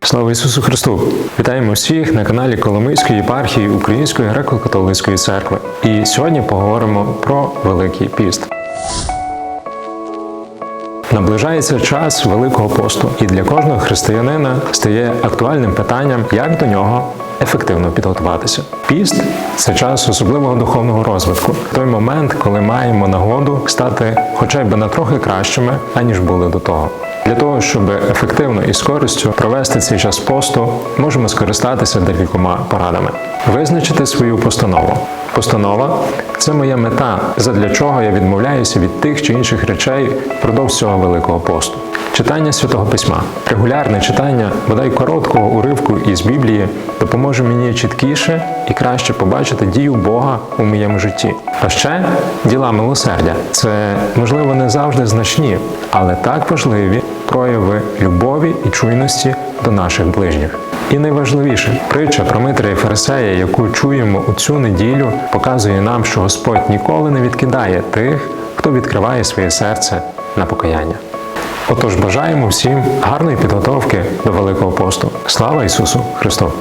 Слава Ісусу Христу! Вітаємо всіх на каналі Коломийської єпархії Української греко-католицької церкви. І сьогодні поговоримо про Великий піст. Наближається час Великого посту, і для кожного християнина стає актуальним питанням, як до нього ефективно підготуватися. Піст це час особливого духовного розвитку, той момент, коли маємо нагоду стати хоча б на трохи кращими, аніж були до того. Для того, щоб ефективно і з користю провести цей час посту, можемо скористатися декількома порадами. Визначити свою постанову. Постанова це моя мета, задля чого я відмовляюся від тих чи інших речей впродовж цього великого посту. Читання святого письма, регулярне читання, бодай короткого уривку із Біблії, допоможе мені чіткіше і краще побачити дію Бога у моєму житті. А ще діла милосердя це можливо не завжди значні, але так важливі прояви любові і чуйності до наших ближніх. І найважливіше, притча про Митря і Фарисея, яку чуємо у цю неділю, показує нам, що Господь ніколи не відкидає тих, хто відкриває своє серце на покаяння. Отож, бажаємо всім гарної підготовки до Великого посту. Слава Ісусу Христу!